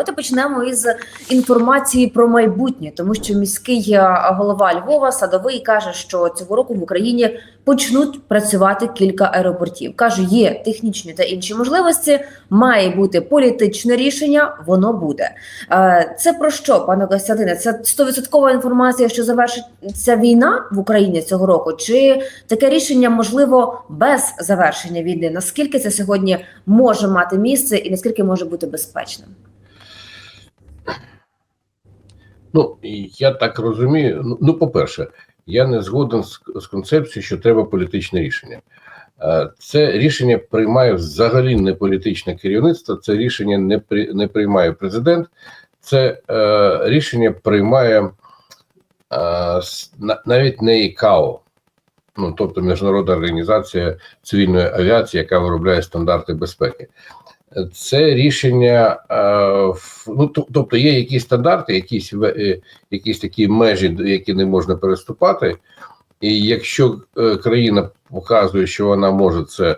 Давайте почнемо із інформації про майбутнє, тому що міський е, голова Львова Садовий каже, що цього року в Україні почнуть працювати кілька аеропортів. каже, є технічні та інші можливості. Має бути політичне рішення, воно буде. Е, Це про що, пане Костянтине? Це стовідсоткова інформація, що завершиться війна в Україні цього року, чи таке рішення можливо без завершення війни? Наскільки це сьогодні може мати місце, і наскільки може бути безпечним? Ну, я так розумію. Ну, ну, по-перше, я не згоден з, з концепцією, що треба політичне рішення. Е, Це рішення приймає взагалі не політичне керівництво, це рішення не при, не приймає президент, це е, рішення приймає е, на- навіть не ІКАО, ну тобто Міжнародна організація цивільної авіації, яка виробляє стандарти безпеки. Це рішення, е, ну тобто є якісь стандарти, якісь е, якісь такі межі, які не можна переступати. І якщо е, країна показує, що вона може це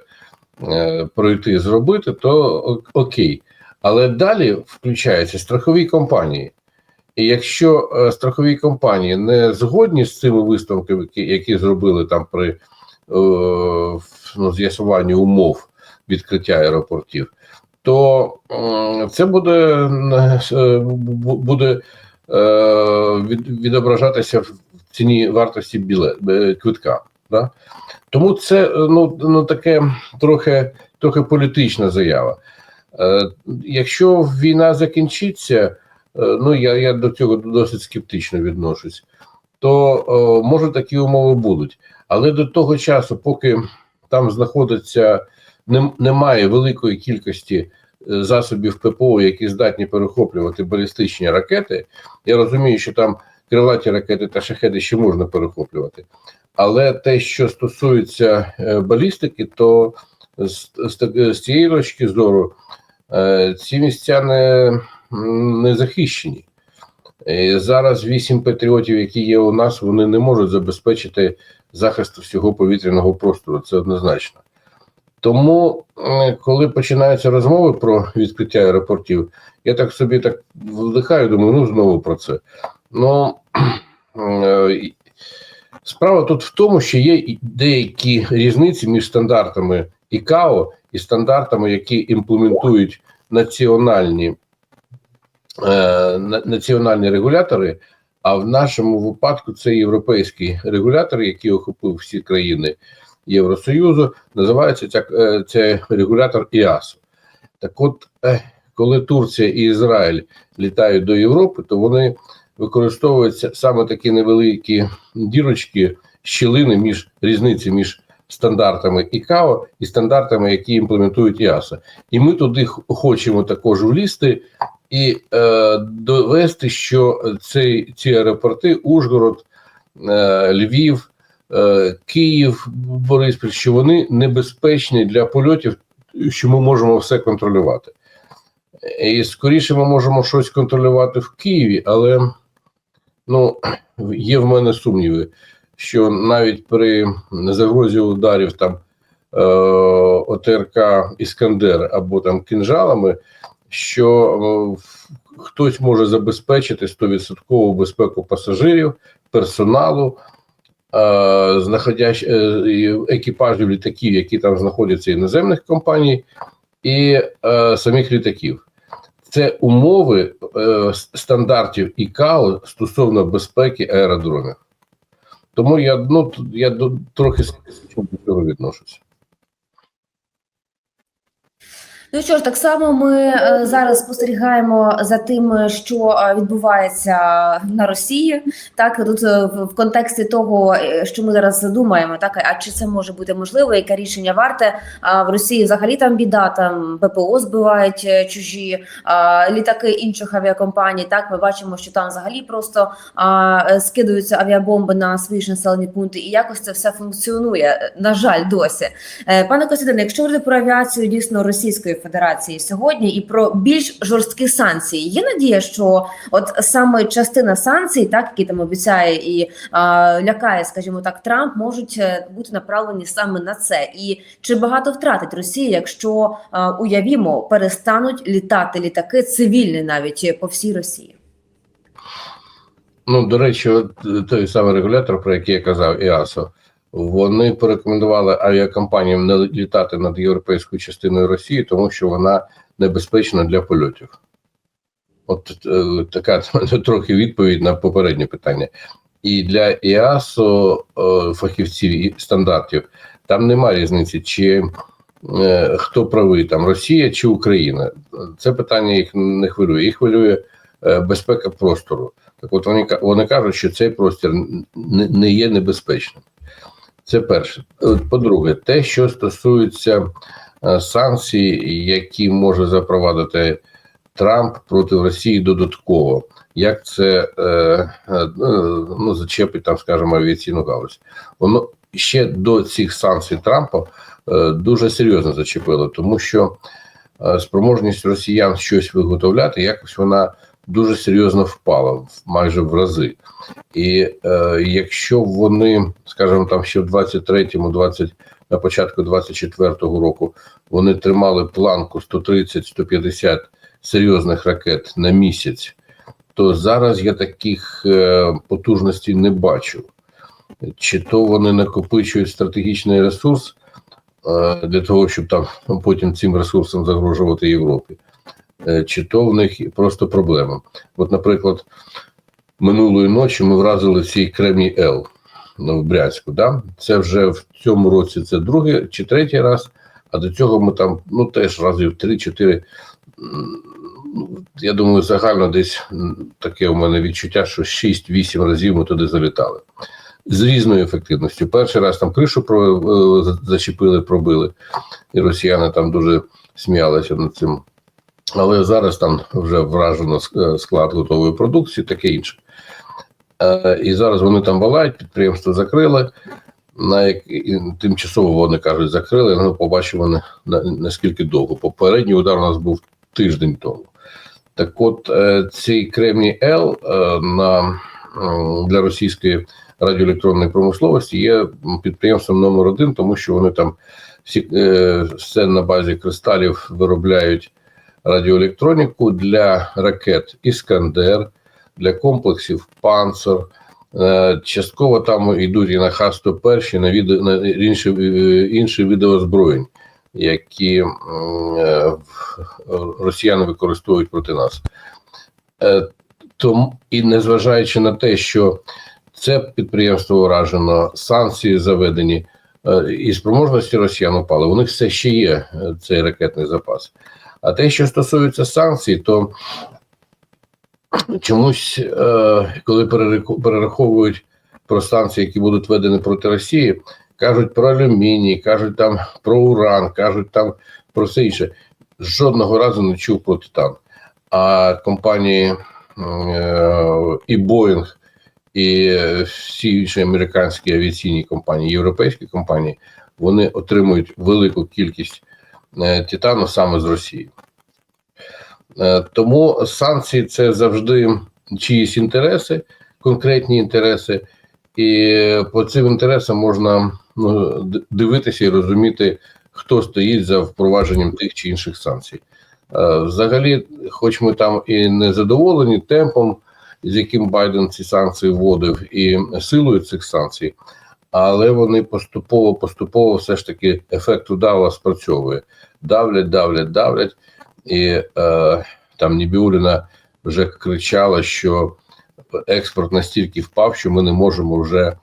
пройти зробити, то окей. Але далі включаються страхові компанії. І якщо е, страхові компанії не згодні з цими висновками, які, які зробили там при е, ну, з'ясуванні умов відкриття аеропортів, то м, це буде, е, буде е, від, відображатися в ціні вартості білет, е, квитка. Да? Тому це е, ну, ну таке трохи, трохи політична заява. Е, якщо війна закінчиться, е, ну я, я до цього досить скептично відношусь, то е, може такі умови будуть. Але до того часу, поки там знаходиться, немає великої кількості е, засобів ППО, які здатні перехоплювати балістичні ракети, я розумію, що там крилаті ракети та шахеди ще можна перехоплювати. Але те, що стосується е, балістики, то з, з, з цієї точки зору е, ці місця не, не захищені. Е, Зараз вісім патріотів, які є у нас, вони не можуть забезпечити захист всього повітряного простору. Це однозначно. Тому, е, коли починаються розмови про відкриття аеропортів, я так собі так вдихаю, думаю, ну знову про це. Ну е, справа тут в тому, що є деякі різниці між стандартами ІКАО і стандартами, які імплементують національні, на- національні регулятори. А в нашому випадку це європейський регулятор, який охопив всі країни Євросоюзу. Називається ця, е, це регулятор ІАСО. Так от, е, коли Турція і Ізраїль літають до Європи, то вони використовуються саме такі невеликі дірочки, щілини між різниці між стандартами ІКАО і стандартами, які імплементують ІАСа. І ми туди хочемо також влізти і е, довести, що цей, ці аеропорти Ужгород, е, Львів, е, Київ, Бориспіль, що вони небезпечні для польотів, що ми можемо все контролювати. І скоріше ми можемо щось контролювати в Києві, але ну, є в мене сумніви, що навіть при загрозі ударів там е, ОТРК Іскандер або там кінжалами, що е, хтось може забезпечити 100% безпеку пасажирів, персоналу, е, е, екіпажів літаків, які там знаходяться іноземних компаній, і самих літаків. Це умови е, стандартів ІКАО стосовно безпеки аеродромів. Тому я ну я трохи до цього відношуся. Ну що ж, так само ми е, зараз спостерігаємо за тим, що е, відбувається на Росії. Так тут е, в, контексті того, що ми зараз думаємо, так а чи це може бути можливо, яке рішення варте? А в Росії взагалі там біда, там ППО збивають чужі літаки інших авіакомпаній. Так ми бачимо, що там взагалі просто скидаються авіабомби на свої ж населені пункти, і якось це все функціонує. На жаль, досі. Пане Костянтине, якщо говорити про авіацію дійсно Російської Федерації сьогодні і про більш жорсткі санкції. Є надія, що от саме частина санкцій, так які там обіцяє і а, лякає, скажімо так, Трамп, можуть е, бути направлені саме на це. І чи багато втратить Росія, якщо а, уявімо, перестануть літати літаки цивільні навіть е, по всій Росії? Ну, до речі, от е, той самий регулятор, про який я казав, ІАСО, вони порекомендували авіакомпаніям не літати над європейською частиною Росії, тому що вона небезпечна для польотів. От е, така трохи відповідь на попереднє питання. І для ІАСО е, фахівців і стандартів там немає різниці, чи е, хто правий, там Росія чи Україна. Це питання їх не хвилює. Їх хвилює е, безпека простору. Так от вони, вони кажуть, що цей простір не, не є небезпечним. Це перше. По-друге, те, що стосується е, санкцій, які може запровадити Трамп проти Росії додатково, як це е, е, ну, зачепить там, скажімо, авіаційну галузь. Воно ще до цих санкцій Трампа дуже серйозно зачепило, тому що спроможність росіян щось виготовляти, якось вона дуже серйозно впала, майже в рази. І е, якщо вони, скажімо, там ще в 23-му, 20, на початку 24-го року вони тримали планку 130-150 серйозних ракет на місяць, то зараз я таких е, потужностей не бачу. Чи то вони накопичують стратегічний ресурс е, для того, щоб там потім цим ресурсом загрожувати Європі, чи то в них просто проблема. От, наприклад, минулої ночі ми вразили всій Кремній Л ну, в Брянську. Да? Це вже в цьому році це другий чи третій раз, а до цього ми там ну теж разів 3-4. ну, Я думаю, загально десь таке у мене відчуття, що 6-8 разів ми туди залітали. З різною ефективністю. Перший раз там кришу е, зачепили, пробили, і росіяни там дуже сміялися над цим. Але зараз там вже вражено склад готової продукції, таке інше. Е, І зараз вони там балають, підприємство закрили. На як тимчасово вони кажуть, закрили. Ну, побачимо на, на наскільки довго. Попередній удар у нас був тиждень тому. Так, от е, цей Кремній Л е, на для російської радіоелектронної промисловості є підприємством номер один, тому що вони там всі е, все на базі кристалів виробляють радіоелектроніку для ракет Іскандер, для комплексів Панцер. Е, Частково там йдуть і на Х-101, на, віде, на інші, е, інші види які е, росіяни використовують проти нас. Тому і незважаючи на те, що це підприємство уражено, санкції заведені, і спроможності росіян упали, у них все ще є цей ракетний запас. А те, що стосується санкцій, то чомусь, е, коли перераховують про санкції, які будуть введені проти Росії, кажуть про алюміній, кажуть там про уран, кажуть там про все інше. Жодного разу не чув про титан. А компанії е, і Боїнг, і всі інші американські авіаційні компанії, європейські компанії, вони отримують велику кількість титану саме з Росії. Е, Тому санкції це завжди чиїсь інтереси, конкретні інтереси, і по цим інтересам можна ну, дивитися і розуміти, хто стоїть за впровадженням тих чи інших санкцій. Е, Взагалі, хоч ми там і не задоволені темпом, з яким Байден ці санкції вводив, і силою цих санкцій, але вони поступово, поступово все ж таки ефект удава спрацьовує. Давлять, давлять, давлять. І е, там Нібіуліна вже кричала, що експорт настільки впав, що ми не можемо вже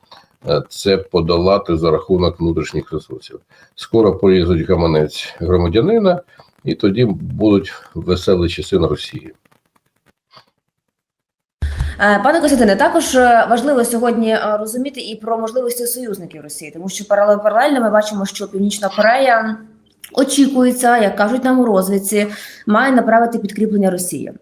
е, це подолати за рахунок внутрішніх ресурсів. Скоро порізуть гаманець громадянина, і тоді будуть веселі часи на Росії. Е, Пане Костянтине, також е, важливо сьогодні е, розуміти і про можливості союзників Росії, тому що парале- паралельно ми бачимо, що Північна Корея очікується, як кажуть нам у розвідці, має направити підкріплення Росії.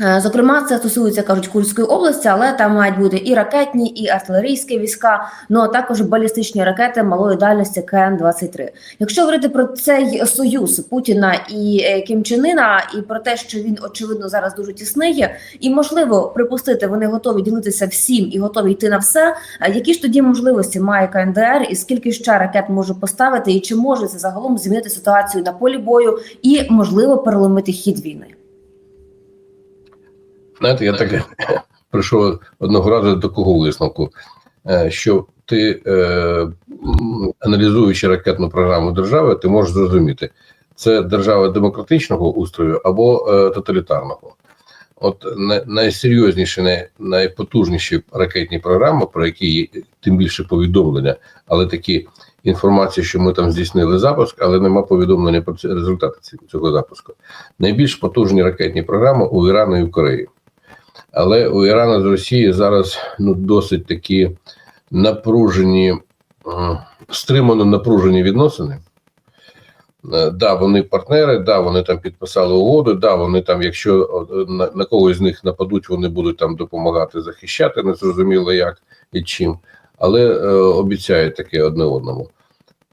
Е, Зокрема, це стосується кажуть Курської області, але там мають бути і ракетні, і артилерійські війська, ну а також балістичні ракети малої дальності КН-23. Якщо говорити про цей союз Путіна і е, Кім Чен Ына, і про те, що він очевидно зараз дуже тісний, і можливо припустити, вони готові ділитися всім і готові йти на все. е, Які ж тоді можливості має КНДР, і скільки ще ракет може поставити, і чи може це загалом змінити ситуацію на полі бою і можливо переломити хід війни? Знаєте, я так прийшов одного разу до такого висновку, е, що ти, е, аналізуючи ракетну програму держави, ти можеш зрозуміти, це держава демократичного устрою або е, тоталітарного. От найсерйозніші, найпотужніші ракетні програми, про які є тим більше повідомлення, але такі інформації, що ми там здійснили запуск, але нема повідомлення про результати цього запуску. Найбільш потужні ракетні програми у Ірану і в Кореї. Але у Ірану з Росії зараз ну досить такі напружені, стримано напружені відносини. Е, Да, вони партнери, да, вони там підписали угоду, да, вони там, якщо е, на, на когось з них нападуть, вони будуть там допомагати захищати, не зрозуміло як і чим, але е, обіцяють таке одне одному.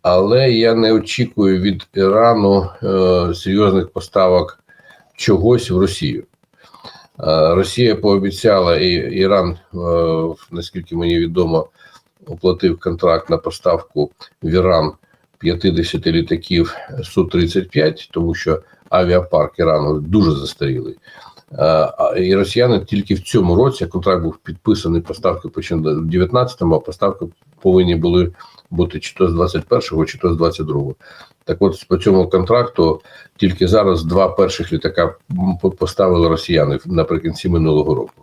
Але я не очікую від Ірану е, серйозних поставок чогось в Росію. Е, Росія пообіцяла, і Іран, е, наскільки мені відомо, оплатив контракт на поставку в Іран 50 літаків Су-35, тому що авіапарк Ірану дуже застарілий. Е, І росіяни тільки в цьому році контракт був підписаний, поставки почали в 19-му, а поставки повинні були бути чи то з 21-го, чи то з 22-го. Так от по цьому контракту тільки зараз два перших літака поставили росіяни наприкінці минулого року.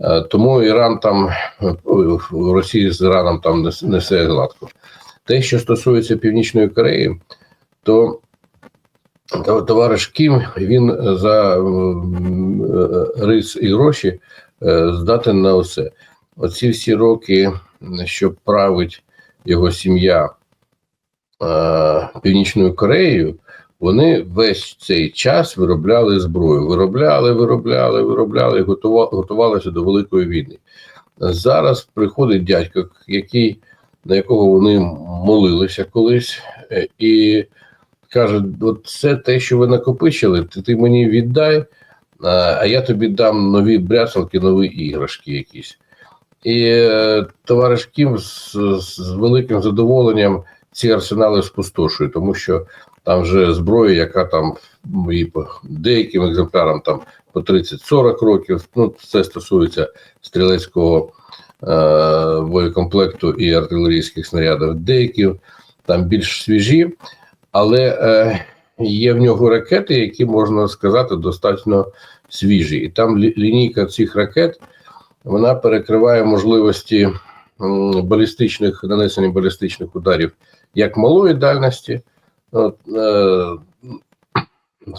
Е, Тому Іран там в Росії з Іраном там не, не гладко. Те, що стосується Північної Кореї, то- товариш Кім він за е, рис і гроші е, здатен на усе. Оці всі роки, що править його сім'я е, Північною Кореєю, вони весь цей час виробляли зброю. Виробляли, виробляли, виробляли, готувалися до великої війни. Зараз приходить дядько, який, на якого вони молилися колись, е, і каже: от це те, що ви накопичили, ти, ти мені віддай, а я тобі дам нові бряцалки, нові іграшки якісь. І е, товариш Кім з, з великим задоволенням ці арсенали спустошує, тому що там вже зброя, яка там деяким екземплярам там по 30-40 років. Ну, це стосується стрілецького е, боєкомплекту і артилерійських снарядів. Деякі там більш свіжі, але е, є в нього ракети, які можна сказати достатньо свіжі. І там лі- лінійка цих ракет вона перекриває можливості балістичних нанесення балістичних ударів як малої дальності. От, е,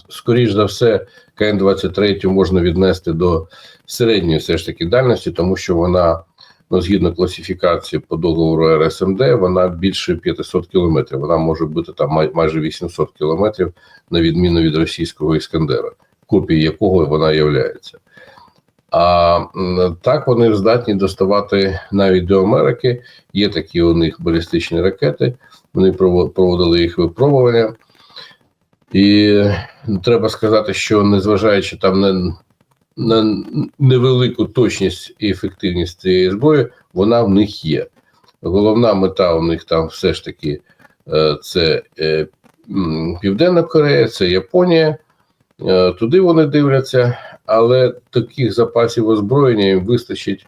скоріш за все, КН-23 можна віднести до середньої все ж таки дальності, тому що вона, ну, згідно класифікації по договору РСМД, вона більше 500 кілометрів. Вона може бути там майже 800 кілометрів, на відміну від російського Іскандера, копії якого вона являється. А так вони здатні доставати навіть до Америки. Є такі у них балістичні ракети. Вони проводили їх випробування. І треба сказати, що незважаючи там на, на невелику точність і ефективність цієї зброї, вона в них є. Головна мета у них там все ж таки е, це е, Південна Корея, це Японія. Е, Туди вони дивляться, але таких запасів озброєння їм вистачить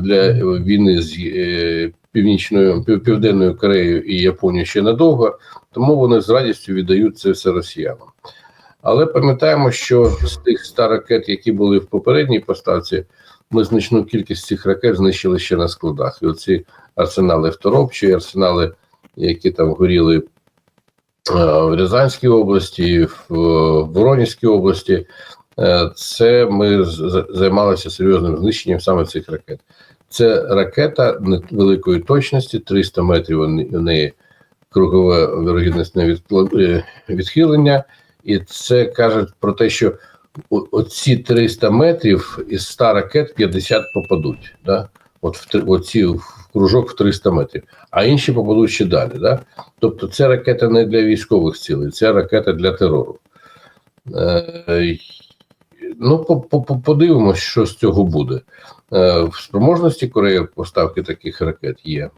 для війни з північною південною Кореєю і Японією ще надовго, тому вони з радістю віддають це все росіянам. Але пам'ятаємо, що з тих 100 ракет, які були в попередній поставці, ми значну кількість цих ракет знищили ще на складах. І оці арсенали в Торопчі, арсенали, які там горіли е, в Рязанській області, в е, Воронезькій області, е, це ми займалися серйозним знищенням саме цих ракет. Це ракета невеликої точності, 300 метрів у неї кругове вірогідностне відхилення, і це каже про те, що оці 300 метрів із 100 ракет 50 попадуть. Да? От в оці в кружок в 300 метрів, а інші попадуть ще далі. Да? Тобто це ракета не для військових цілей, це ракета для терору. Е, ну, по- по- по- подивимось, що з цього буде. Е, в спроможності Кореї поставки таких ракет є.